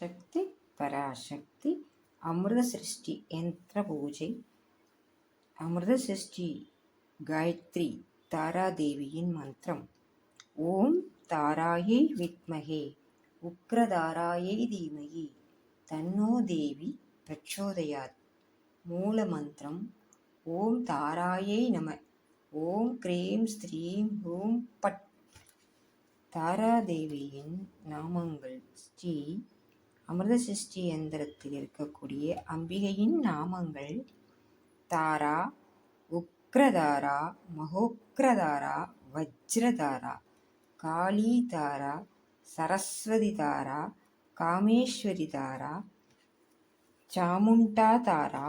சக்தி பராசக்தி அமிர்த சிருஷ்டி யந்திர பூஜை அமிர்த சிருஷ்டி காயத்ரி தாராதேவியின் மந்திரம். ஓம் தாராயை வித்மகே உக்ரதாராயை தீமகி தன்னோ தேவி பிரச்சோதயாத். மூல மந்திரம் ஓம் தாராயை நம ஓம் க்ரீம் ஸ்ரீம் ஹூம் பட். தாராதேவியின் நாமங்கள் ஸ்ரீ அமிர்த சிருஷ்டி யந்திரத்தில் இருக்கக்கூடிய அம்பிகையின் நாமங்கள் தாரா உக்ரதாரா மகோக்ரதாரா வஜ்ரதாரா காளி தாரா சரஸ்வதி தாரா காமேஸ்வரி தாரா சாமுண்டா தாரா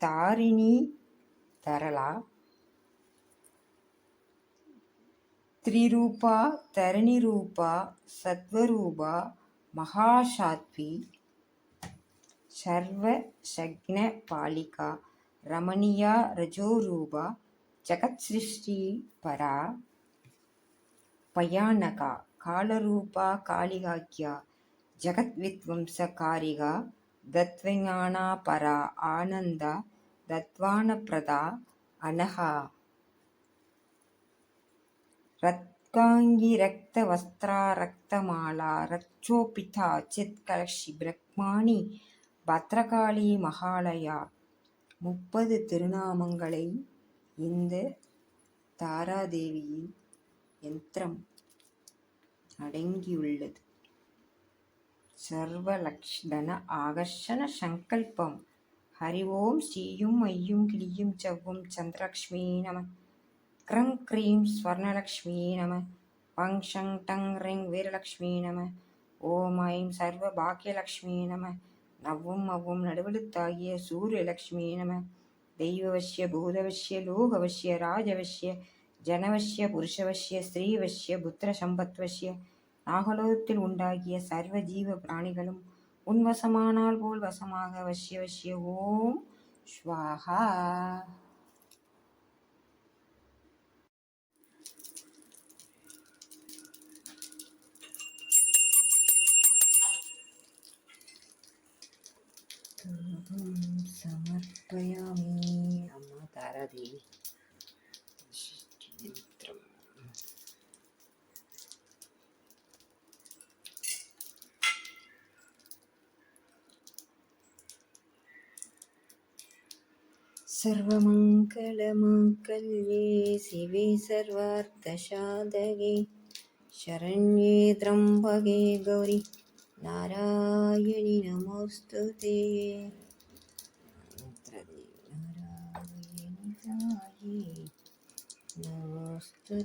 தாரிணி தரளா த்ரிரூபா தரணிரூபா சத்வரூபா महा सर्वशग्नपालिका रमणीया रजोरूपा जगत्सृष्टिपरा जगत्सृष्टिपरापयानका कालरूपा कालिकाख्या जगद्विध्वंसकारिका दत्वयापरा आनन्द दत्वानप्रदा अनहा रत् ஆனந்தா தத்வானப்பிரதா அனகா रत्काङ्गिरक्तवस्त्रा रक्तमाला रक्षोपिता चित्कलशि பிரக்மாணி பத்ரகாளி மகாலயா முப்பது திருநாமங்களை இந்த தாராதேவியின் யந்திரம் அடங்கியுள்ளது சர்வலக்ஷ்தன ஆகர்ஷண சங்கல்பம் ஹரி ஓம் ஸ்ரீயும் ஐயும் கிளியும் செவ்வும் சந்திரலக்ஷ்மி நம க்ரம் க்ரீம் ஸ்வர்ணலக்ஷ்மி நம பங் ஷங் டங் ரிங் வீரலக்ஷ்மி நம ஓம் ஐம் சர்வ பாக்கியலக்ஷ்மி நம நவ்வும் அவ்வும் நடுவெழுத்தாகிய சூரியலக்ஷ்மி நம தெய்வவசிய பூதவசிய லோகவசிய ராஜவசிய ஜனவசிய புருஷவசிய ஸ்ரீவசிய புத்திர சம்பத்வசிய நாகலோகத்தில் உண்டாகிய சர்வ ஜீவ பிராணிகளும் உன்வசமானால் போல் வசமாக வசிய வசிய ஓம் सर्वं समर्पयामि। अम्मा तारादेवी। सर्वमङ्गलमाङ्गल्ये शिवे सर्वार्थशादगे शरण्ये त्र्यम्बके गौरी। నారాయణి నమోస్తు నారాయణి నమోస్తు